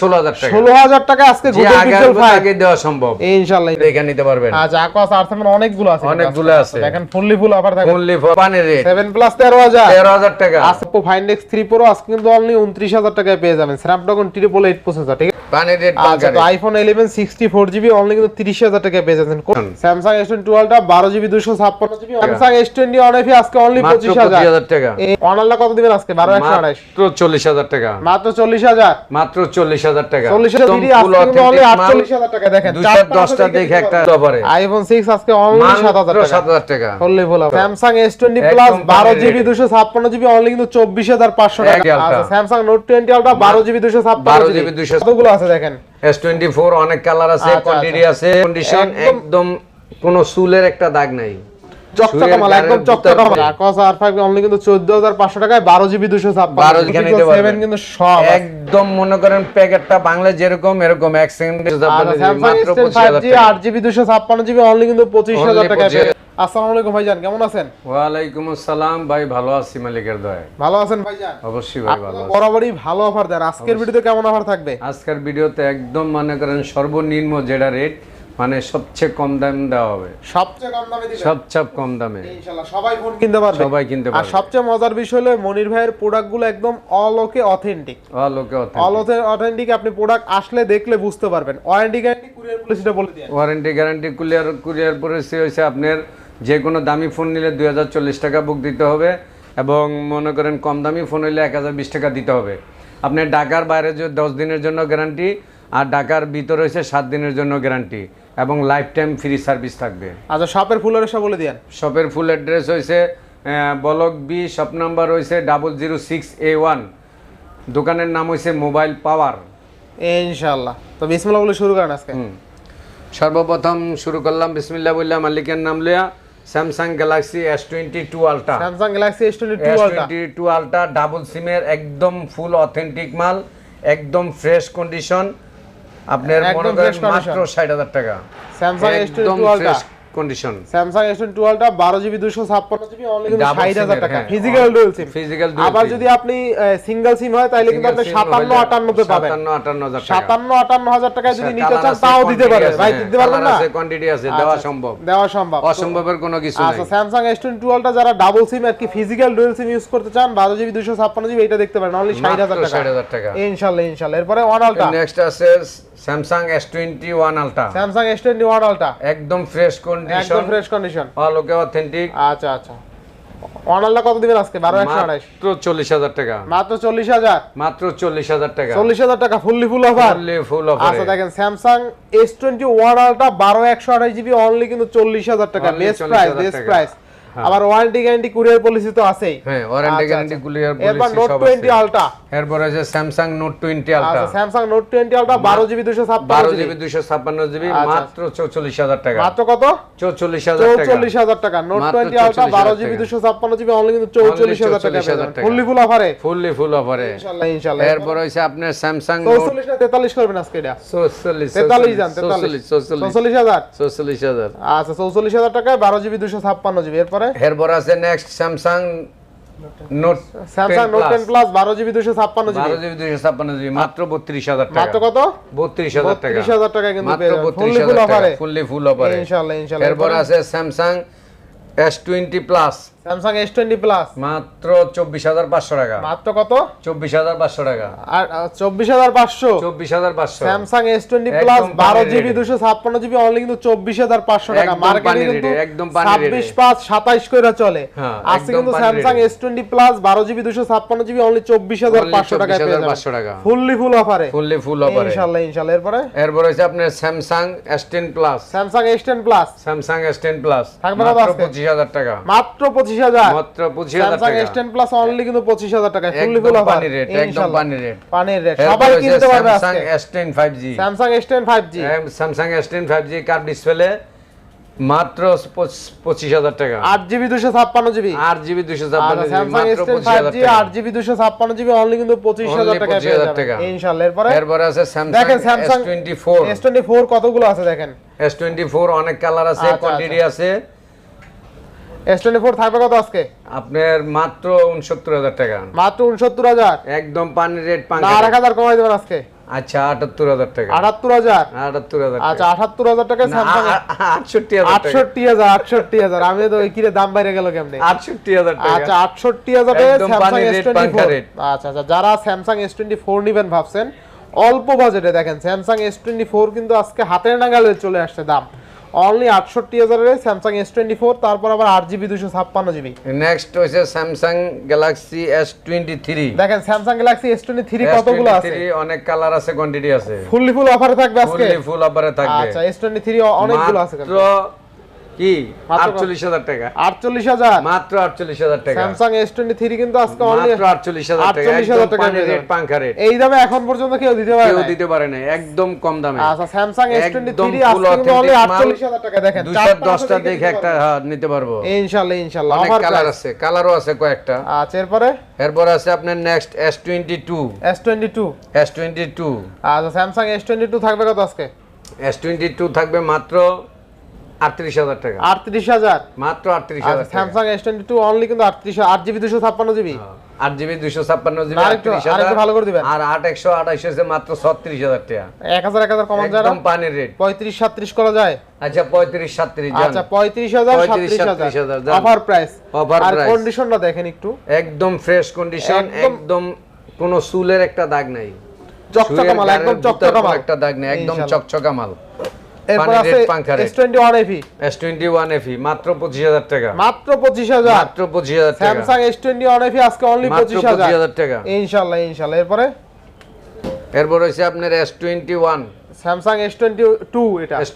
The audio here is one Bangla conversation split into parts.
ষোলো হাজার টাকা। ষোলো হাজার টাকা আজকে আগে পিক্সেল দেওয়া সম্ভব ইনশাল্লাহ। দেখে নিতে পারবেন। আচ্ছা আকোয়াস আর সেভেন অনেকগুলো আছে অনেকগুলো আছে। দেখেন ফুললি ফুল অফার থাকে অনলি পানির রেট সেভেন প্লাস তেরো হাজার। তেরো হাজার টাকা। আপো ফাইন্ডেক্স থ্রি প্রো আজকে কিন্তু অনলি উনত্রিশ হাজার টাকায় পেয়ে যাবেন। স্ন্যাপড্রাগন ট্রিপল এইট প্রসেসর ঠিক আছে? পানির রেট আচ্ছা তো iPhone eleven sixty four GB only কিন্তু তিরিশ হাজার টাকায় পেয়ে যাচ্ছেন। স্যামসাং এস টোয়েন্টি টুয়েলভটা বারো জিবি স্যামসাং এস টোয়েন্টি আজকে অনলি মাত্র পঁচিশ পঁচিশ হাজার হাজার টাকা। এই কত দিবেন আজকে? বারো একশো আঠাশ। মাত্র চল্লিশ হাজার টাকা। মাত্র চল্লিশ হাজার। মাত্র চল্লিশ হাজার টাকা। চল্লিশ হাজার একদম দিদি full আজকে কিন্তু অনলি authentic মাল। আটচল্লিশ হাজার টাকা দেখেন দশটা দেখে একটা অফারে আইফোন সিক্স আজকে অনলি সাত হাজার সাত হাজার টাকা। Fully full Samsung S twenty plus বারো পানির জিবি দুশো ছাপ্পান্ন জিবি অনলি কিন্তু চব্বিশ হাজার পাঁচশো টাকা। একই আলট্রা। আচ্ছা স্যামসাং নোট টোয়েন্টি আলট্রা বারো জিবি দুশো ছাপ্পান্ন জিবি GB 256 কতগুলো আছে দেখেন? এস টোয়েন্টি ফোর অনেক কালার আছে আচ্ছা, কোয়ান্টিটি আছে কন্ডিশন একদম- একদম কোনো সুলের একটা দাগ নাই। চকচকা মাল একদম চকচকা মাল আকস আর ফাইভ অনলি কিন্তু চোদ্দ হাজার পাঁচশো টাকায় বারো জিবি দুশো 12 ছাপ্পান্ন নিতে পারবেন। কিন্তু সব একদম মনে করেন প্যাকেটটা বাংলা যেরকম এরকম এক সেকেন্ডে মাত্র এস টেন পঁচিশ ফাইভ হাজার জি টাকা আট জিবি দুশো ছাপ্পান্ন জিবি অনলি কিন্তু পঁচিশ হাজার Only টাকা 25,000 আসসালামু আলাইকুম ভাইজান কেমন আছেন? ওয়ালাইকুম আসসালাম। ভাই ভালো আছি মালিকের দয় ভালো আছেন ভাইজান? অবশ্যই ভাই ভালো আছি। বরাবরই ভালো অফার দেন। আজকের ভিডিওতে কেমন অফার থাকবে? আজকের ভিডিওতে একদম মনে করেন সর্বনিম্ন যেটা রেট মানে সবচেয়ে কম দাম দেওয়া হবে। সবচেয়ে কম দামে দিবেন? সবচেয়ে কম দামে। ইনশাআল্লাহ সবাই ফোন কিনতে পারবে। সবাই কিনতে পারবে। আর সবচেয়ে মজার বিষয় হলো মনির ভাইয়ের প্রোডাক্টগুলো একদম all okay authentic all okay all authentic আপনি প্রোডাক্ট আসলে দেখলে বুঝতে পারবেন। ওয়ারেন্টি গ্যারান্টি কুরিয়ার পলিসিটা বলে দিয়ে warranty guarantee courier courier policy হয়েছে আপনার যে কোনো দামি ফোন নিলে দুই হাজার চল্লিশ টাকা বুক দিতে হবে এবং মনে করেন কম দামি ফোন হইলে এক হাজার বিশ টাকা দিতে হবে। আপনি ঢাকার বাইরে যে দশ দিনের জন্য গ্যারান্টি আর ঢাকার ভিতরে হয়েছে সাত দিনের জন্য গ্যারান্টি এবং লাইফ টাইম ফ্রি সার্ভিস থাকবে। আচ্ছা শপের ফুলের এসে বলে দিয়েন। শপের ফুল অ্যাড্রেস হয়েছে বলক বি শপ নাম্বার হয়েছে double zero six A one দোকানের নাম হয়েছে মোবাইল পাওয়ার ইনশাআল্লাহ। তো বিসমিল্লাহ বলে শুরু করেন আজকে। সর্বপ্রথম শুরু করলাম বিসমিল্লা বললাম মালিকের নাম Liya Samsung Galaxy S twenty two ultra Samsung Galaxy S twenty two ultra double সিমের একদম ফুল অথেন্টিক মাল একদম ফ্রেশ কন্ডিশন আপনার মনে করেন মাত্র ষাট হাজার টাকা। স্যামসাং এস একদম twenty two. Ultra fresh condition Samsung S twenty two ultra বারো জিবি দুশো ছাপ্পান্ন জিবি অনলি কিন্তু Double ষাট হাজার SIM-এর, টাকা। ফিজিক্যাল ডুয়েল সিম ফিজিক্যাল আবার যদি আপনি সিঙ্গেল সিম হয় তাহলে কিন্তু আপনি সাতান্ন আটান্নতে পাবেন। সাতান্ন আটান্ন হাজার টাকা। সাতান্ন আটান্ন হাজার টাকায় যদি নিতে চান তাও দিতে পারে ভাই হ্যাঁ, দিতে পারবেন না? আছে, quantity আছে, দেওয়া আচ্ছা, সম্ভব। দেওয়া সম্ভব। অসম্ভবের কোনো কিছু নাই। আচ্ছা স্যামসাং এস টোয়েন্টি টুয়েলভটা যারা ডাবল সিম আর কি ফিজিক্যাল ডুয়েল সিম ইউজ করতে চান বারো জিবি দুশো ছাপ্পান্ন জিবি এটা দেখতে পারেন। অনলি ষাট হাজার মাত্র টাকা। 60,000 টাকা। ইনশাল্লাহ ইনশাল্লাহ। এরপরে ওয়ান আলটা নেক্সট আছে Samsung S twenty one ultra Samsung S twenty one ultra একদম ফ্রেশ একদম condition fresh condition all okay authentic আচ্ছা আচ্ছা। ওয়ান কত দিবেন আজকে? বারো একশো আঠাশ মাত্র চল্লিশ হাজার টাকা। মাত্র চল্লিশ হাজার? মাত্র চল্লিশ হাজার টাকা। চল্লিশ হাজার টাকা ফুললি ফুল অফার ফুল আচ্ছা দেখেন টোয়েন্টি ওয়ান আলটা বারো একশো আঠাশ জিবি অনলি কিন্তু চল্লিশ হাজার টাকা। Only best price best price. আবার ওয়ারেন্টি গ্যারান্টি কুরিয়ার পলিসি তো আছেই। হ্যাঁ ওয়ারেন্টি গ্যারান্টি আচ্ছা। কুলিয়ার এরপর নোট সব টোয়েন্টি আছে। আলটা এরপর আছে স্যামসাং নোট টোয়েন্টি আলট্রা আচ্ছা স্যামসাং নোট টোয়েন্টি আলটা বারো জিবি দুশো ছাপ্পান্ন বারো জিবি জিবি দুইশো ছাপ্পান্ন জিবি। মাত্র চৌচল্লিশ হাজার টাকা। মাত্র কত? চৌচল্লিশ হাজার টাকা। চৌচল্লিশ হাজার টাকা। নোট মাত্র টোয়েন্টি আলটা 44,000 বারো জিবি টাকা। দুশো ছাপ্পান্ন জিবি অনলি কিন্তু চৌচল্লিশ হাজার টাকা 44,000 টাকা। ফুললি ফুল অফারে ফুললি ফুল অফারে ইনশাল্লাহ ইনশাল্লাহ। এরপর হচ্ছে আপনার স্যামসাং চৌচল্লিশ না তেতাল্লিশ করবেন আজকে এটা। চৌচল্লিশ তেতাল্লিশ যান চৌচল্লিশ তেতাল্লিশ। চৌচল্লিশ। চৌচল্লিশ হাজার। চৌচল্লিশ হাজার। আচ্ছা চৌচল্লিশ হাজার টাকায় বারো জিবি দুশো ছাপ্পান্ন জিবি এরপরে এরপর আছে next Samsung note Samsung note ten plus বারো জিবি মাত্র বত্রিশ হাজার টাকা। মাত্র কত? বত্রিশ হাজার টাকা। বত্রিশ হাজার টাকা কিন্তু মাত্র টাকা ফুললি ফুল অফারে এরপর আছে Samsung S twenty plus Samsung S twenty plus মাত্র চব্বিশ হাজার পাঁচশো টাকা। মাত্র কত? চব্বিশ হাজার পাঁচশো টাকা। আর চব্বিশ হাজার পাঁচশো। চব্বিশ হাজার পাঁচশো। স্যামসাং এস টোয়েন্টি প্লাস বারো জিবি দুশো ছাপ্পান্ন জিবি অনলি কিন্তু চব্বিশ হাজার পাঁচশো টাকা। মার্কেটে কিন্তু একদম ছাব্বিশ পাঁচ সাতাইশ করে চলে। আজকে কিন্তু স্যামসাং এস টোয়েন্টি প্লাস বারো জিবি দুশো ছাপ্পান্ন জিবি অনলি চব্বিশ হাজার পাঁচশো টাকা 24,500 টাকা। ফুললি ফুল অফারে ফুললি ফুল অফারে ইনশাল্লাহ ইনশাল্লাহ। এরপরে? এরপর হচ্ছে আপনার Samsung S ten plus Samsung S ten plus Samsung S ten plus থাকবে পঁচিশ হাজার টাকা। মাত্র পঁচিশ হাজার। মাত্র পঁচিশ হাজার টাকা। এস টেন প্লাস অনলি কিন্তু পঁচিশ হাজার টাকা। ফুললি ফুল অফার পানির রেট একদম পানির রেট পানির রেট সবাই কিনতে পারবে Samsung S ten five G Samsung S ten five G Samsung S ten five G car display মাত্র পঁচিশ হাজার টাকা। আট জিবি দুশো ছাপ্পান্ন জিবি। আট জিবি দুশো ছাপ্পান্ন জিবি আট জিবি দুশো ছাপ্পান্ন জিবি অনলি কিন্তু পঁচিশ হাজার টাকা 25,000 টাকা। ইনশাল্লাহ। এরপরে এরপরে আছে Samsung Samsung twenty four S twenty four কতগুলো আছে দেখেন? এস টোয়েন্টি ফোর অনেক কালার আছে আচ্ছা, কোয়ান্টিটি আছে। থাকবে কত আজকে? আপনার মাত্র টাকা। মাত্র একদম পানির রেট আর কমাই দেবেন আজকে। আচ্ছা টাকা। আচ্ছা স্যামসাং আমি তো কিরে দাম বাইরে গেল কেমনে? আটষট্টি হাজার টাকা। আচ্ছা স্যামসাং। আচ্ছা আচ্ছা যারা স্যামসাং নিবেন ভাবছেন অল্প বাজেটে দেখেন স্যামসাং এস টোয়েন্টি ফোর কিন্তু আজকে হাতের নাগালে চলে আসছে দাম। অনলি আটষট্টি হাজারের স্যামসাং এস টোয়েন্টি ফোর তারপর আবার আট জিবি দুশো ছাপ্পান্ন জিবি। নেক্সট হচ্ছে Samsung Galaxy S twenty three দেখেন Samsung Galaxy S twenty three কতগুলো আছে? অনেক কালার আছে কোয়ান্টিটি আছে। ফুললি ফুল অফারে থাকবে আজকে? ফুল অফারে থাকবে। আচ্ছা এস টোয়েন্টি থ্রি অনেকগুলো আছে। কি? মাত্র কত? আটচল্লিশ হাজার টাকা। আটচল্লিশ হাজার? মাত্র আটচল্লিশ হাজার টাকা। স্যামসাং এস টোয়েন্টি থ্রি কিন্তু আজকে অনলি মাত্র আটচল্লিশ হাজার টাকা 48,000 একদম টাকা পানির পেয়ে রেট যাবেন। পাঙ্খা রেট এই দামে এখন পর্যন্ত কেউ দিতে পারে কেউ না দিতে পারে না একদম কম দামে। আচ্ছা আজকে কিন্তু অনলি টাকা দেখেন। দেখে একটা হ্যাঁ, নিতে পারব। ইনশাল্লাহ ইনশাল্লাহ। অনেক অফার কালার আছে কালারও আছে কয়েকটা। আচ্ছা এরপরে? এরপর আছে আপনার next S twenty two S twenty two S twenty two আচ্ছা স্যামসাং এস টোয়েন্টি থাকবে কত আজকে? এস টোয়েন্টি টু থাকবে মাত্র আটত্রিশ হাজার টাকা। আটত্রিশ হাজার? মাত্র আটত্রিশ আচ্ছা হাজার Samsung S twenty two only কিন্তু আটত্রিশ আট জিবি দুশো ছাপ্পান্ন জিবি আট জিবি দুইশো ছাপ্পান্ন জিবি আরেকটু- আটত্রিশ আরেকটু ভালো করে দিবেন। আর আট একশো আঠাইশ হচ্ছে মাত্র ছত্রিশ হাজার টাকা। এক হাজার এক হাজার কমান যায় একদম পানির রেট পঁয়ত্রিশ সাত্রিশ করা যায়? আচ্ছা পঁয়ত্রিশ আচ্ছা পঁয়ত্রিশ হাজার সাত্রিশ হাজার, অফার প্রাইস Offer আর কন্ডিশনটা দেখেন একটু। একদম ফ্রেশ কন্ডিশন একদম- একদম কোনো চুলের একটা দাগ নাই। চকচকা মাল একদম চকচকা মাল। একটা দাগ নেই একদম চকচকা মাল। এরপর আছে rate, পাঙ্খা rate. S twenty one FE S twenty one FE মাত্র পঁচিশ হাজার টাকা। মাত্র পঁচিশ হাজার। মাত্র পঁচিশ হাজার টাকা। Samsung S twenty one FE আজকে অনলি মাত্র পঁচিশ পঁচিশ হাজার হাজার টাকা। ইনশাল্লাহ ইনশাল্লাহ। এরপরে? এরপর হচ্ছে আপনার S twenty one Samsung S twenty two এটা এস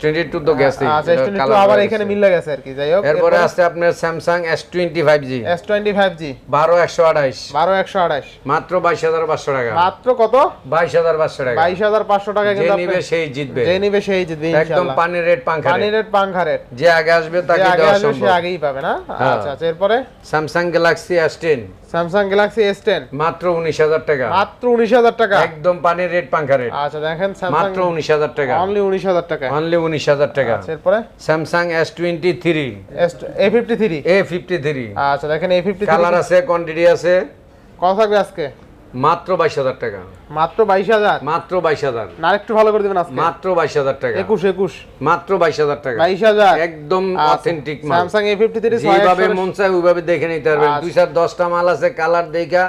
টোয়েন্টি টু তো গেছে আচ্ছা এস টোয়েন্টি টু আবার এখানে মিলে গেছে আর কি যাই হোক। এরপরে আছে আপনার Samsung S twenty five G S twenty five G বারো একশো আঠাইশ বারো একশো আঠাশ। মাত্র বাইশ হাজার পাঁচশো টাকা। মাত্র কত? বাইশ হাজার পাঁচশো টাকা। বাইশ হাজার পাঁচশো টাকা যে কিন্তু নিবে আপনি- সেই জিতবে। যে নিবে সেই জিতবে একদম পানির রেট পাঙ্খা পানি রেট পাংখা রেট। যে আগে আসবে যে তাকে আগে আসবে সে আগেই পাবে না? হ্যাঁ। আচ্ছা আচ্ছা এরপরে? Samsung Galaxy S ten Samsung Galaxy S ten মাত্র উনিশ হাজার টাকা। মাত্র উনিশ হাজার টাকা। একদম পানির রেট পাঙ্খা রেট আচ্ছা দেখেন মাত্র উনিশ হাজার টাকা। অনলি উনিশ হাজার টাকা। অনলি উনিশ হাজার টাকা। আচ্ছা এরপরে? Samsung S twenty three A fifty three A fifty three আচ্ছা দেখেন এ ফিফটি কালার আছে কোয়ান্টিটি আছে। কত থাকবে আজকে? মাত্র বাইশ হাজার টাকা। মাত্র না একটু ভালো করে দিবেন আজকে। টাকা। টাকা। একদম আচ্ছা, অথেন্টিক মাল। স্যামসাং এ যেভাবে মন চায় ওইভাবে দেখে নিতে পারবেন। আচ্ছা। দুই মাল আছে কালার দেখা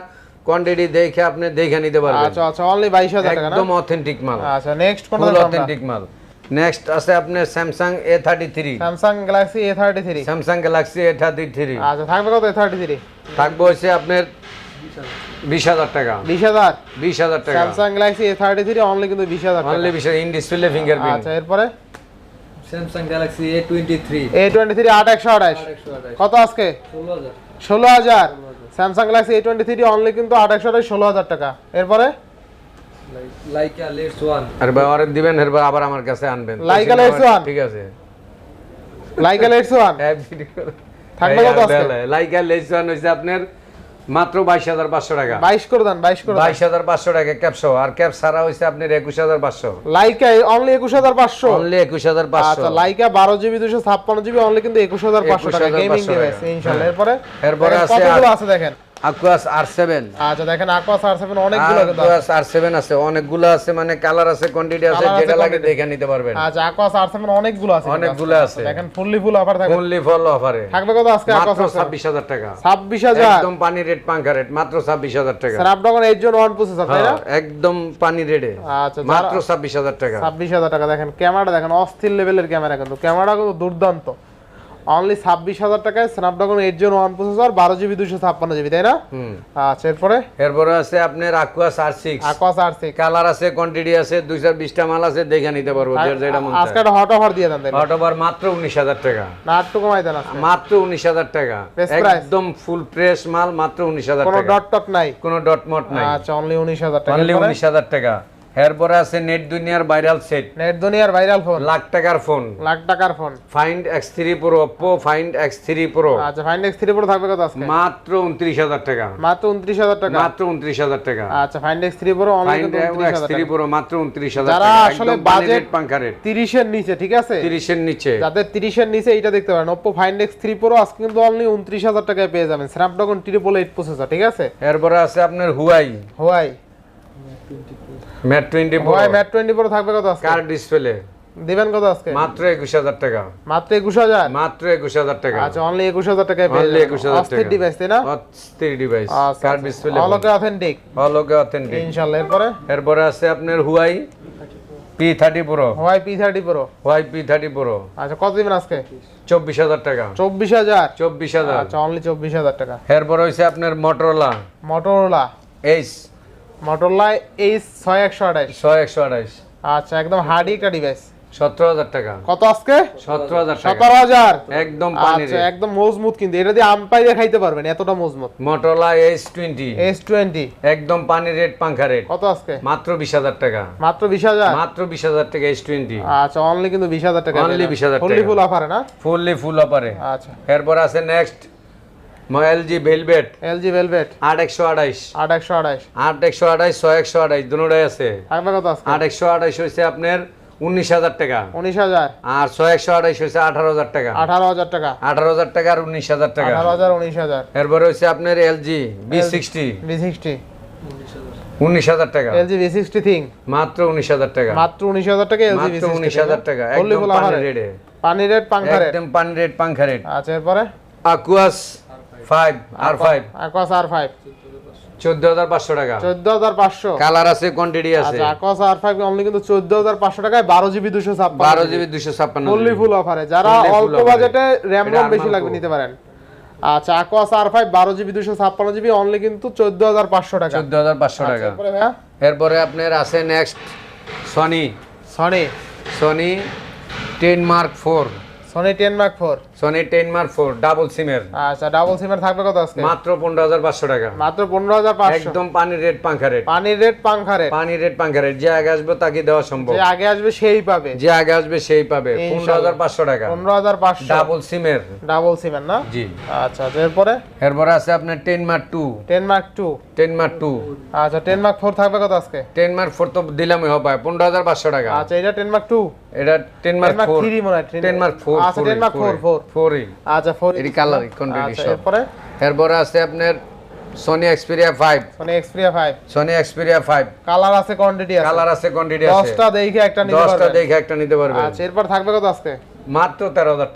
কোয়ান্টিটি দেখে আপনি দেখে নিতে পারবেন। আচ্ছা আচ্ছা অনলি বাইশ হাজার টাকা একদম অথেন্টিক মাল। আচ্ছা নেক্সট কোন অথেন্টিক মাল। নেক্সট আছে আপনার Samsung A thirty three Samsung Galaxy A thirty three Samsung Galaxy A thirty three আচ্ছা থাকবে কত এ থার্টি থ্রি থাকবে হচ্ছে আপনার বিশ হাজার টাকা। বিশ হাজার? বিশ হাজার টাকা। Samsung Galaxy A thirty three only কিন্তু বিশ হাজার টাকা। অনলি বিশ ইন ডিসপ্লে ফিঙ্গারপ্রিন্ট আচ্ছা এরপরে? Samsung Galaxy A twenty three A twenty three আট একশো আঠাশ। কত আজকে? ষোলো হাজার। Samsung Galaxy A twenty three only কিন্তু আট একশো আঠাশ ষোলো হাজার টাকা। এরপরে? লাইকা লেটস ওয়ান আর ব্যবহার দিবেন এরপর আবার আমার কাছে আনবেন। One? ঠিক আছে। লাইকা লেটস ওয়ান হ্যাঁ, থাকবে কত আজকে? লাইকা লেস ওয়ান হচ্ছে আপনার মাত্র বাইশ হাজার পাঁচশো টাকা। বাইশ করে দেন বাইশ করে বাইশ হাজার পাঁচশো টাকা ক্যাপসো। আর ক্যাপ ছাড়া হয়েছে আপনার একুশ হাজার পাঁচশো। লাইকা অনলি একুশ হাজার পাঁচশো। অনলি একুশ হাজার পাঁচশো। আচ্ছা লাইকা বারো জিবি দুশো ছাপ্পান্ন জিবি অনলি কিন্তু একুশ হাজার পাঁচশো টাকা গেমিং ডিভাইস। ইনশাল্লাহ। হ্যাঁ। এরপরে এরপরে আছে আছে দেখেন? আকুয়াস আর সেভেন আচ্ছা দেখেন aquas আর সেভেন অনেকগুলো আছে। আকুয়াস আর সেভেন আছে অনেকগুলো আছে মানে কালার আছে কোয়ান্টিটি আছে যেটা লাগে দেখে নিতে পারবেন। আচ্ছা aquas আর সেভেন অনেকগুলো আছে। কিন্তু অনেকগুলো আছে। দেখেন ফুললি ফুল অফার থাকবে। ফুললি ফল অফারে থাকবে কত আজকে টাকা। ছাব্বিশ হাজার। একদম পানি রেট পাঙ্কা রেট মাত্র ছাব্বিশ হাজার টাকা। Snapdragon eight gen one processor তাই না? হ্যাঁ, একদম পানি রেটে আচ্ছা মাত্র ছাব্বিশ হাজার টাকা। ছাব্বিশ হাজার টাকা দেখেন ক্যামেরাটা দেখেন অস্থির লেভেলের ক্যামেরা কিন্তু। ক্যামেরাটা কিন্তু দুর্দান্ত। অনলি ছাব্বিশ হাজার টাকায় Snapdragon eight gen one processor বারো জিবি দুশো ছাপ্পান্ন জিবি তাই না? আচ্ছা এরপরে? এরপরে আছে আপনার Aquos R six aquas R six colour আছে কোয়ান্টিটি আছে দুই চার বিশটা মাল আছে দেখে নিতে পারব যেটা মন আজকে একটা হট অফার দিয়ে দেন তাই অটোবার মাত্র উনিশ হাজার টাকা। না একটু কমাই দেন মাত্র উনিশ হাজার টাকা। একদম ফুল ফ্রেশ মাল মাত্র উনিশ হাজার কোনো ডট টট নাই। কোনো ডট মট নাই। আচ্ছা অনলি উনিশ হাজার টাকা। অনলি উনিশ হাজার টাকা। এরপরে আছে নেট দুনিয়ার ভাইরাল সেট নেট দুনিয়ার ভাইরাল ফোন লাখ টাকার ফোন লাখ টাকার phone Find X three Pro Oppo Find X three Pro আচ্ছা ফাইন্ড এক্স থ্রি প্রো থাকবে কত আজকে? মাত্র উনত্রিশ হাজার টাকা। মাত্র উনত্রিশ হাজার টাকা? মাত্র উনত্রিশ হাজার টাকা। আচ্ছা Find X three Pro Find X three Pro মাত্র উনত্রিশ হাজার যারা আসলে বাজেট budget- পাঙ্কা রেট তিরিশের নিচে ঠিক আছে? তিরিশের নিচে। যাদের তিরিশের নিচে এইটা দেখতে পারেন। Oppo Find X three Pro আজকে কিন্তু অনলি উনত্রিশ হাজার টাকায় পেয়ে যাবেন। স্ন্যাপড্রাগন ট্রিপল এইট প্রসেসর ঠিক আছে? এরপরে আছে আপনার হুয়াই হোয়াই ম্যাট টোয়েন্টি ভাই ম্যাট টোয়েন্টি প্রো থাকবে কত আজকে? কার ডিসপ্লে দিবেন কত আজকে? মাত্র টাকা। মাত্র টাকা। আচ্ছা অনলি একুশ হাজার টাকায় পেয়ে অনলি একুশ হাজার অস্থির টাকা। ডিভাইস তাই না? অস্থির ডিভাইস আচ্ছা কার ডিসপ্লে অলকে অথেন্টিক অলোকে অথেন্টিক ইনশাআল্লাহ এরপরে? এরপরে আছে আপনার Huawei P thirty Pro Huawei P thirty Pro Huawei P thirty Pro আচ্ছা কত দিবেন আজকে? চব্বিশ হাজার টাকা। চব্বিশ হাজার? চব্বিশ হাজার। আচ্ছা অনলি চব্বিশ হাজার টাকা। এরপরে হয়েছে আপনার Motorola Motorola H Motorola H ছয় একশো আঠাইশ ছয় একশো আঠাইশ আচ্ছা একদম হার্ডি একটা ডিভাইস সতেরো হাজার টাকা। কত আজকে? সতেরো হাজার সতেরো হাজার। একদম আচ্ছা একদম মজবুত কিন্তু। এটা দিয়ে খাইতে পারবেন এতটা মজবুত। Motorola H twenty S twenty একদম পানির রেট পাঙ্খা রেট। কত আজকে? মাত্র বিশ হাজার টাকা। মাত্র বিশ হাজার? মাত্র বিশ হাজার টাকা এইচ টোয়েন্টি আচ্ছা অনলি কিন্তু বিশ হাজার টাকা 20,000 ফুললি টাকা। ফুল অফারে না? ফুললি ফুল অপারে আচ্ছা। এরপর আছে next LG Velvet LG Velvet আট একশো আঠাইশ। আট একশো আঠাইশ। আট একশো আঠাইশ ছয় একশো আঠাইশ দুটাই আছে। থাকবে কত আট একশো আঠাইশ আপনার উনিশ হাজার টাকা। উনিশ হাজার। আর ছয় একশো আঠাইশ হয়েছে হাজার টাকা। আঠারো হাজার টাকা। আঠারো হাজার টাকা আর উনিশ হাজার টাকা। আঠারো হাজার এরপরে হচ্ছে আপনার LG V sixty V sixty উনিশ হাজার টাকা। এলজি বি সিক্সটি থিং মাত্র উনিশ হাজার টাকা। মাত্র উনিশ হাজার টাকা এলজি মাত্র উনিশ হাজার টাকা। ফুললি একদম পানি রেটে পানি রেট পাঙ্খা রেট একদম পানি রেট পাঙ্খা রেট আচ্ছা এরপরে? Aquos five R five Aquos R five চোদ্দ হাজার পাঁচশো টাকা। চোদ্দ হাজার পাঁচশো। কালার আছে কোয়ান্টিটি আছে। আচ্ছা আকস আর ফাইভ অনলি কিন্তু চোদ্দ হাজার পাঁচশো টাকায় বারো জিবি দুশো ছাপ্পান্ন বারো জিবি। দুশো ছাপ্পান্ন ফুললি ফুল অফারে যারা অল্প বাজেটে র্যাম রম বেশি লাগবে নিতে পারেন। আচ্ছা আকোয়াস আর ফাইভ বারো জিবি দুশো ছাপ্পান্ন জিবি অনলি কিন্তু চোদ্দ হাজার পাঁচশো টাকা। চোদ্দ হাজার পাঁচশো টাকা। এরপরে এরপরে আপনার আছে next Sony Sony Sony ten Mark four Sony ten Mark four Sony 10 Mark 4 double সিমের আচ্ছা ডাবল সিমের থাকবে কত আজকে? মাত্র 15500 টাকা। মাত্র 15500 একদম পানির রেট পাঙ্খা পানির রেট পাঙ্খা পানির রেট পাঙ্খা যে আগে আসবে তাকে দেওয়া সম্ভব। যে আগে আসবে সেই পাবে। যে আগে আসবে সেই পাবে। 15500 টাকা। 15500 ডাবল সিমের ডাবল সিমের না? জি। আচ্ছা, আচ্ছা এরপরে? এরপরে আছে আপনার 10 মার 2 10 মার 2 10 মার 2 আচ্ছা 10 মার 4 থাকবে কত আজকে? 10 মার 4 তো দিলামই হ্যাঁ হবে 15500 টাকা। আচ্ছা এটা 10 মার 2 এটা 10 মার 4 3 মনে হয় 10 মার 4 আচ্ছা 10 Mark 4 4 Sony Xperia 5 Sony Sony Xperia 5 colour আছে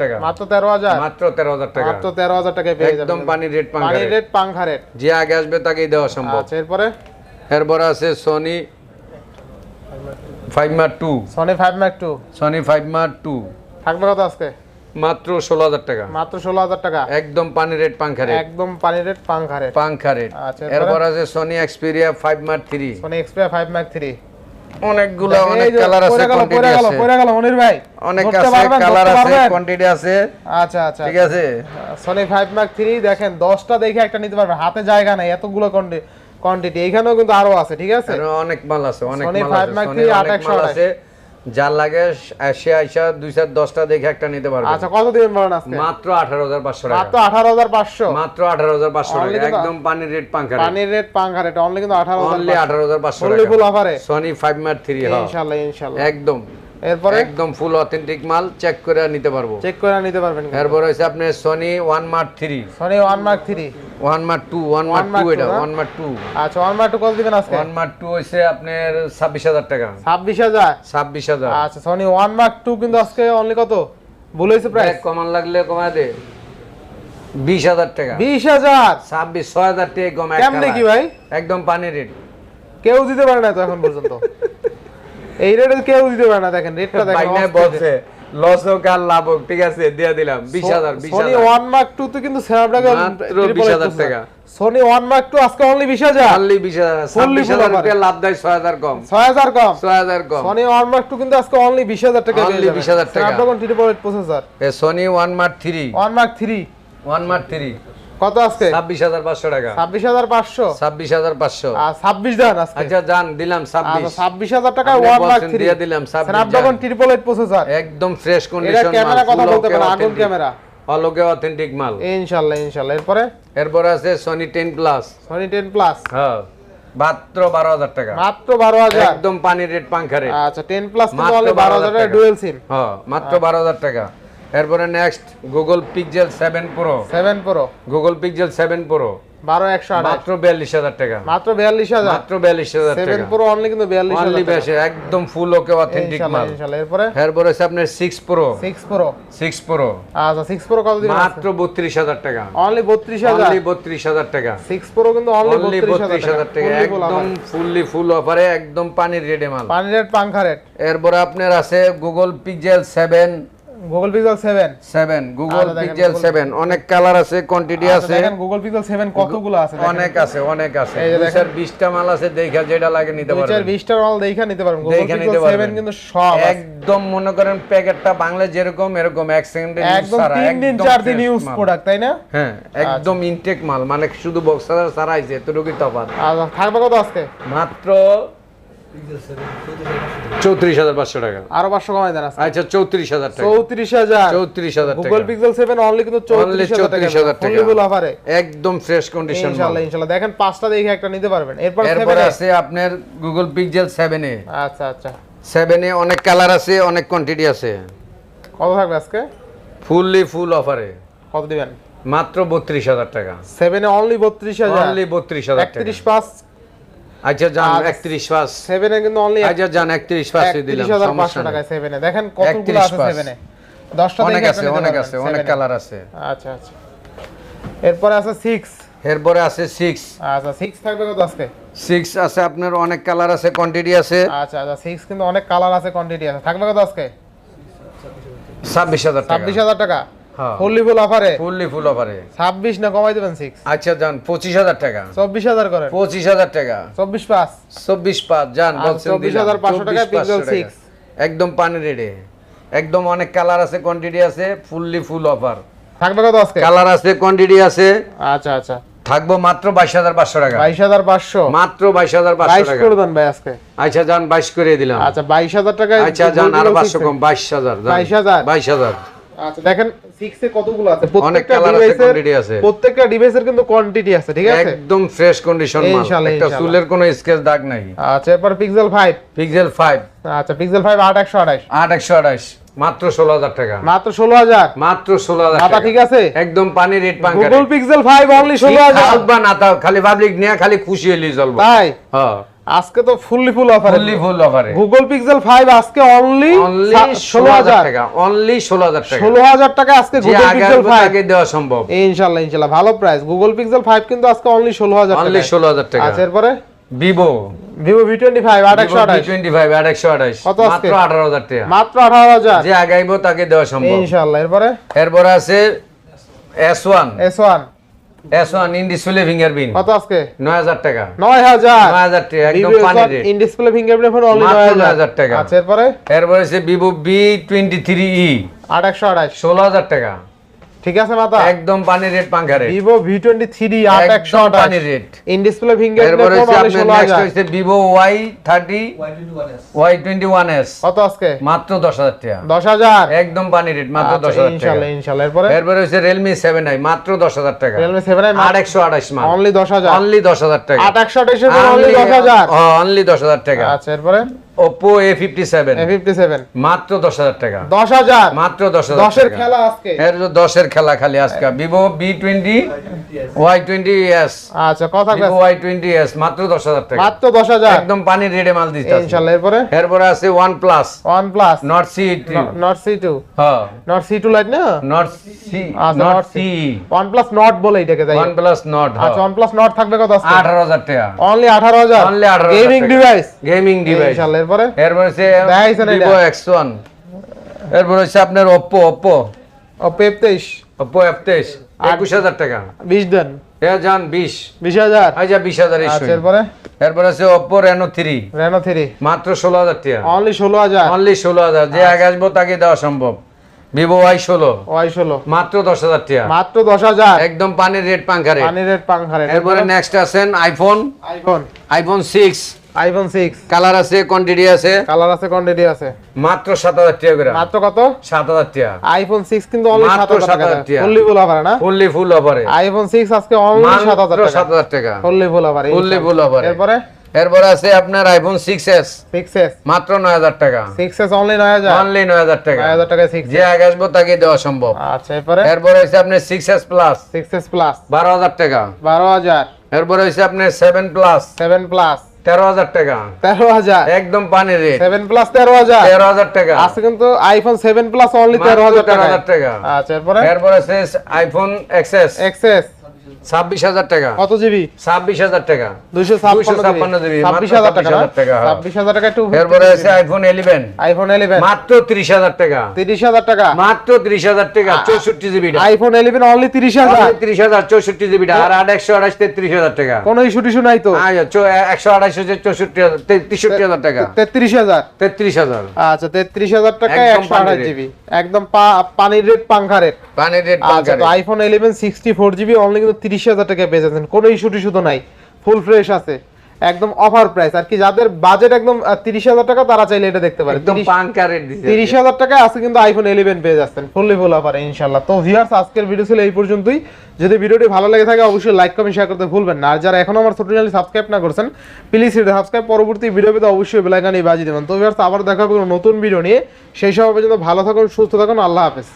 টাকা। মাত্র 13000 টাকা। যে আগে আসবে তাকেই দেওয়া সম্ভব। আচ্ছা এরপরে? এরপর আছে Sony five Mark two Sony five Mark two Sony five Mark two থাকবে কথা আজকে? মাত্র ষোলো হাজার টাকা। মাত্র ষোলো হাজার টাকা। একদম পানির রেট পাঙ্খা রেট। একদম পানির রেট পাংখা রেট। পাঙ্খা রেট। আচ্ছা, এরপর আছে Sony Xperia five Mark three Sony Xperia five Mark three অনেকগুলো অনেক কালার আছে কোয়ান্টিটি আছে। পড়ে গেল মনির ভাই। অনেক আছে কালার আছে কোয়ান্টিটি আছে। আচ্ছা আচ্ছা। ঠিক আছে? সনি মার্ক দেখেন দশটা দেখে একটা নিতে পারবেন। হাতে জায়গা নাই এতগুলো কোয়ান্টিটি কিন্তু আরও আছে ঠিক আছে? অনেক মাল আছে অনেক Sony মাল 5 আছে Mark Sony III অনেক 8 মাল 128 আছে। যার লাগে সে আইসা দুই চার দশটা দেখে একটা নিতে পারবে। আচ্ছা কত দিবেন বলেন আজকে? মাত্র আঠারো হাজার পাঁচশো টাকা। মাত্র আঠারো হাজার পাঁচশো? মাত্র আঠারো হাজার পাঁচশো টাকা। একদম পানির রেট পাঙ্খা পানির রেট পাংখা রেট অনলি কিন্তু আঠারো অনলি আঠারো হাজার পাঁচশো টাকা। সনি ফাইভ মার থ্রি ইনশাল্লাহ ইনশাল্লাহ। একদম। এরপরে? একদম ফুল অথেন্টিক মাল চেক করে নিতে পারব। চেক করে নিতে পারবেন এরপর হচ্ছে আপনার Sony one Mark three Sony one Mark three one Mark two one Mark Mark two এটা না? ওয়ান মার্ক টু আচ্ছা ওয়ান মার্ক টু কত দিবেন আজকে? ওয়ান মার্ক টু হচ্ছে আপনার ছাব্বিশ হাজার টাকা। ছাব্বিশ হাজার? ছাব্বিশ হাজার। আচ্ছা সনি ওয়ান মার্ক টু কিন্তু আজকে অনলি কত? ভুল হয়েছে প্রাইস দেখ, কমান লাগলে কমায় দে। বিশ হাজার টাকা। বিশ হাজার? ছাব্বিশ ছয় হাজার টাকা কম এক কেমনে কি ভাই? একদম পানি রেট কেউ দিতে পারে না তো এখন পর্যন্ত। এই রেটে কেউ দিতে পারে না দেখেন রেটটা দেখেন বলছে লস হোক আর লাভ হোক ঠিক আছে দিয়ে দিলাম বিশ হাজার সনি হাজার। মার্ক টু তো কিন্তু স্ন্যাপড্রাগন 20,000 টাকা। সনি মার্ক টু আজকে অনলি বিশ হাজার। খালি বিশ হাজার ছাব্বিশ full হাজার offer। টাকা লাভ দেয় ছয় হাজার কম। ছয় হাজার কম। ছয় হাজার কম। সনি ওয়ান মার্ক টু কিন্তু আজকে অনলি বিশ হাজার টাকা Only 20,000 টাকা। স্ন্যাপড্রাগন ট্রিপল এইট প্রসেসর এ Sony Mark three one Mark three one Mark three কত হাজার পাঁচশো টাকা। ছাব্বিশ হাজার পাঁচশো? ছাব্বিশ হাজার পাঁচশো। আর ছাব্বিশ দেন আজকে। আচ্ছা যান দিলাম ছাব্বিশ আচ্ছা ছাব্বিশ। হাজার টাকা আপনি ওয়ান মার্ক বলছেন থ্রি দিয়ে দিলাম, 26 স্ন্যাপড্রাগন যান। ট্রিপল এইট প্রসেসর একদম ফ্রেশ এটা কন্ডিশন ক্যামেরা কথা বলতে পারে আগুন ক্যামেরা অলোকে অথেন্টিক মাল। ইনশাল্লাহ ইনশাল্লাহ। এরপরে? এরপর আছে Sony ten plus Sony ten plus হ্যাঁ মাত্র বারো হাজার টাকা। মাত্র বারো হাজার। একদম পানির রেট পাঙ্খা রেট আচ্ছা টেন প্লাস মাত্র বারো 12,000 হাজার টাকা। ডুয়েল সিম হ্যাঁ মাত্র বারো হাজার টাকা। এরপরে next Google Pixel seven Pro seven Pro Google Pixel seven Pro বারো একশো আঠাশ। মাত্র বিয়াল্লিশ হাজার টাকা। মাত্র বিয়াল্লিশ হাজার। মাত্র বিয়াল্লিশ হাজার সেভেন প্রো অনলি কিন্তু বিয়াল্লিশ অনলি বেশে একদম ফুল ওকে অথেন্টিক মাল। এরপরে? এরপর হচ্ছে আপনার six Pro Pro six Pro আচ্ছা সিক্স প্রো কত মাত্র বত্রিশ হাজার টাকা। অনলি বত্রিশ হাজার। অনলি বত্রিশ হাজার টাকা। সিক্স প্রো কিন্তু অনলি অনলি বত্রিশ বত্রিশ হাজার টাকা। একদম ফুললি ফুল অফারে একদম পানির রেডে মাল। পানি রেট পাংখা রেট। এরপরে আপনার আছে Google Pixel seven Google Pixel seven seven Google আচ্ছা, দেখেন, পিক্সেল Google- সেভেন অনেক কালার আছে কোয়ান্টিটি আছে। দেখেন গুগল পিক্সেল সেভেন কতগুলো আছে অনেক আছে অনেক আছে। দুই দেখেন। চার মাল আছে দেখা যেটা লাগে নিতে পারবেন। বিশটা মাল দেখে নিতে পারবেন। গুগল পিক্সেল পারবেন। সেভেন কিন্তু সব একদম মনে করেন প্যাকেটটা বাংলা যেরকম এরকম এক সেকেন্ডে একদম তিন দিন চার দিন ইউজ প্রোডাক্ট তাই না? হ্যাঁ একদম ইনটেক মাল মানে শুধু বক্সার আইছে এতটুকুই তফাৎ। আচ্ছা থাকবে কত আজকে? মাত্র চৌত্রিশ হাজার পাঁচশো টাকা। আরও পাঁচশো কমাই দেন আচ্ছা চৌত্রিশ হাজার টাকা। চৌত্রিশ হাজার। চৌত্রিশ হাজার গুগল পিক্সেল সেভেন অনলি কিন্তু Only চৌত্রিশ হাজার টাকা 34,000 টাকা। ফুল অফারে একদম ফ্রেশ কন্ডিশন ইনশাআল্লাহ ইনশাআল্লাহ দেখেন পাঁচটা দেখে একটা নিতে পারবেন। এরপর এরপরে আছে আপনার গুগল পিক্সেল সেভেন আচ্ছা আচ্ছা। সেভেন অনেক কালার আছে অনেক কোয়ান্টিটি আছে। কত থাকবে আজকে? ফুললি ফুল অফারে কত দিবেন? মাত্র বত্রিশ হাজার টাকা। সেভেনে অনলি বত্রিশ হাজার। অনলি বত্রিশ হাজার একত্রিশ পাঁচ আচ্ছা কিন্তু অনলি আচ্ছা দিলাম দেখেন কতগুলো আছে অনেক আছে অনেক আছে অনেক কালার আছে। আচ্ছা আচ্ছা। এরপরে আছে সিক্স এরপরে আছে সিক্স আচ্ছা সিক্স থাকবে কত আজকে? সিক্স আছে আপনার অনেক কালার আছে কোয়ান্টিটি আছে। আচ্ছা আচ্ছা সিক্স কিন্তু অনেক কালার আছে কোয়ান্টিটি আছে। থাকবে কত আজকে? ছাব্বিশ হাজার টাকা। ছাব্বিশ হাজার টাকা। ফুললি ফুল অফারে ফুললি ফুল অফারে না কমাই দেবেন আচ্ছা যান হাজার টাকা। চব্বিশ হাজার করেন। পঁচিশ হাজার টাকা। চব্বিশ পাঁচ। চব্বিশ পাঁচ যান বলছেন 24,500 টাকা 24,500 6 একদম পানি রেডে। একদম অনেক কালার আছে কোয়ান্টিটি আছে ফুললি ফুল অফার থাকবে কত আজকে? কালার আছে কোয়ান্টিটি আছে। আচ্ছা আচ্ছা। থাকব মাত্র বাইশ হাজার পাঁচশো টাকা। বাইশ হাজার পাঁচশো? মাত্র বাইশ হাজার পাঁচশো বাইশ টাকা। করে দেন ভাই আজকে। আচ্ছা যান বাইশ করে দিলাম। আচ্ছা বাইশ হাজার টাকা আচ্ছা যান আরও পাঁচশো কম বাইশ হাজার যান। 22,000? বাইশ হাজার। আচ্ছা দেখেন সিক্স এ কতগুলো আছে? প্রত্যেকটা ডিভাইসের আছে। প্রত্যেকটা ডিভাইসের কিন্তু কোয়ান্টিটি আছে ঠিক আছে? একদম ফ্রেশ কন্ডিশন মাল। একটা চুলের কোনো স্কেচ দাগ নাই। আচ্ছা এরপর পিক্সেল পিক্সেল আচ্ছা পিক্সেল মাত্র টাকা। মাত্র মাত্র টাকা। ঠিক আছে? একদম পানি রেট পাঙ্কা গুগল পিক্সেল অনলি না খালি পাবলিক নিয়ে খালি খুশি হইলেই চলবো। তাই? হ্যাঁ। আজকে তো fully full offer fully full অফারে গুগল পিক্সেল ফাইভ আজকে অনলি অনলি ষোলো ষোলো হাজার হাজার। টাকা অনলি ষোলো হাজার টাকা। ষোলো হাজার টাকা আজকে গুগল আগে পিক্সেল আসবে ফাইভ তাকে দেওয়া সম্ভব। ইনশাল্লাহ ইনশাল্লাহ ভালো প্রাইস গুগল পিক্সেল ফাইভ কিন্তু আজকে অনলি ষোলো হাজার অনলি টাকা ষোলো হাজার টাকা। আচ্ছা এরপরে? Vivo Vivo V twenty five আট একশো আঠাশ। টোয়েন্টি ফাইভ আট একশো আঠাশ? মাত্র আঠারো হাজার টাকা। মাত্র আঠারো হাজার। যে আগাইবো তাকে দেওয়া সম্ভব। ইনশাল্লাহ এরপরে? এরপরে আছে S one S one S one in display fingerprint কত আজকে? নয় হাজার টাকা। নয় হাজার। নয় হাজার টাকা একদম পানি rate in display fingerprint phone only নয় 9,000 হাজার টাকা। আচ্ছা এরপরে? এরপরে আট একশো আঠাশ ষোলো হাজার টাকা। ঠিক আছে মাতা? একদম পানি rate পাঙ্খা rate Vivo V twenty three আট একশো পানি rate. In display fingerprint phone হচ্ছে অনলি নেক্সট হচ্ছে Vivo Y thirty Y21s Y twenty one S কত আজকে? মাত্র দশ হাজার টাকা। দশ হাজার? একদম পানি রেট মাত্র আচ্ছা, দশ হাজার টাকা। ইনশাল্লাহ। ইনশাল্লাহ এরপরে? এরপরে হচ্ছে রিয়েলমি সেভেন আই মাত্র দশ হাজার টাকা। রিয়েলমি সেভেন আট একশো আঠাশ মাল। অনলি দশ হাজার। অনলি দশ হাজার টাকা। আট একশো আঠাশের অনলি দশ হাজার। অনলি দশ হাজার টাকা। আচ্ছা এরপরে? এ ফিফটি সেভেন মাত্র দশ হাজার টাকা। দশ হাজার? মাত্র দশ হাজার দশের খেলা আজকে। এর যে দশের খেলা খালি আজকে। ওয়াই টোয়েন্টি এস আচ্ছা কথা ভিভো ওয়াই মাত্র দশ হাজার টাকা। মাত্র দশ হাজার? একদম পানির রেডে মাল দিচ্ছে ইনশাল্লাহ এরপরে? এরপরে আছে plus Nord C Nord C two হ্যাঁ। নট সি লাইট না? নট সি আচ্ছা, নট C। ওয়ান নট বলে এটাকে তাই ওয়ান প্লাস আচ্ছা ওয়ান প্লাস থাকবে কত আজকে? আঠারো হাজার টাকা। অনলি আঠারো হাজার? Only 18,000 gaming device gaming device ইনশাল্লাহ এরপরে? এরপরে হচ্ছে ভিভো এক্স ওয়ান এরপরে হচ্ছে আপনার ওপ্পো ওপ্পো ও পেপ তেইশ। ওপ্পো এফ তেইশ একুশ হাজার টাকা। বিশ দেন। এ যান বিশ। বিশ হাজার? আচ্ছা বিশ হাজার আচ্ছা এরপরে? এরপরে আছে Oppo Reno three Reno three মাত্র ষোলো হাজার টাকা। অনলি ষোলো হাজার? অনলি ষোলো হাজার। যে আগে আসব তাকে দেওয়া সম্ভব। ভিভো ওয়াই ষোলো। ওয়াই ষোলো। মাত্র দশ হাজার টাকা। মাত্র দশ হাজার? একদম পানির রেট পাঙ্খা রেট। রেট পাংখা এরপরে নেক্সট আছেন iPhone iPhone iPhone six iPhone six colour আছে কোয়ান্টিটি আছে। কালার আছে কোয়ান্টিটি আছে। মাত্র সাত হাজার টাকা করে। মাত্র কত? সাত হাজার টাকা। আইফোন সিক্স কিন্তু অনলি সাত হাজার টাকা 7,000 টাকা। ফুললি ফুল অফার না? ফুললি ফুল অফারে আইফোন সিক্স আজকে অনলি সাত হাজার মাত্র টাকা। সাত হাজার টাকা। Fully full offer fully full অফারে এরপরে? এরপরে? আছে আপনার iPhone six S six S মাত্র নয় হাজার টাকা। সিক্স এস অনলি নয় হাজার। অনলি নয় হাজার টাকা। নয় হাজার টাকায় সিক্স যে আগে আসব তাকে দেওয়া সম্ভব। আচ্ছা এরপরে? এরপরে হচ্ছে আপনার six S plus six S plus বারো হাজার টাকা। বারো হাজার। এরপরে হচ্ছে আপনার সেভেন প্লাস সেভেন প্লাস তেরো হাজার টাকা। তেরো হাজার? একদম পানি রেট সেভেন প্লাস তেরো হাজার? তেরো হাজার টাকা। আজকে কিন্তু আইফোন সেভেন প্লাস অনলি তেরো হাজার টাকা। আচ্ছা এরপরে? এরপরে আছে আইফোন এক্সএস এক্সএস ছাব্বিশ হাজার টাকা। কত জিবি? ছাব্বিশ হাজার টাকা। দুইশো 256 জিবি, ছাব্বিশ হাজার টাকা 26,000 টাকা। ছাব্বিশ হাজার টাকা একটু এরপরে আছে আইফোন ইলেভেন আইফোন ইলেভেন মাত্র ত্রিশ হাজার টাকা। তিরিশ হাজার টাকা? মাত্র ত্রিশ হাজার টাকা চৌষট্টি জিবি আইফোন ইলেভেন অনলি তিরিশ হাজার। ত্রিশ হাজার চৌষট্টি জিবি আর আট একশো আঠাশ তেত্রিশ হাজার টাকা। কোনো ইস্যু টিস্যু নাই তো? একশো আঠাশ হচ্ছে চৌষট্টি হাজার তেষট্টি হাজার টাকা। তেত্রিশ হাজার। তেত্রিশ হাজার। আচ্ছা তেত্রিশ হাজার টাকা একশো আঠাশ জিবি। একদম পানির রেট পাংখা রেট পানির রেট আচ্ছা iPhone eleven sixty four GB only কিন্তু তিরিশ হাজার টাকা পেয়ে যাচ্ছেন কোনো ইস্যু টিস্যু তো নাই। ফুল ফ্রেশ আছে। একদম অফার প্রাইস আর কি যাদের বাজেট একদম তিরিশ হাজার টাকা তারা চাইলে এটা দেখতে পারে। একদম তিরিশ হাজার টাকায় আজকে কিন্তু আইফোন ইলেভেন পেয়ে যাচ্ছেন। ফুললি ফুল অফার ইনশাল্লাহ তো ভিউয়ার্স আজকের ভিডিও ছিল এই পর্যন্তই। যদি ভিডিওটি ভালো লাগে থাকে অবশ্যই লাইক কমেন্ট শেয়ার করতে ভুলবেন না। আর যারা এখনও আমার ছোট চ্যানেল সাবস্ক্রাইব না করছেন প্লিজ সেটা সাবস্ক্রাইব পরবর্তী ভিডিও পেতে অবশ্যই বেলাইকানি বাজিয়ে দেবেন। তো ভিউয়ার্স আবার দেখা হবে কোনো নতুন ভিডিও নিয়ে। সেই সময় পর্যন্ত ভালো থাকুন সুস্থ থাকুন। আল্লাহ হাফেজ।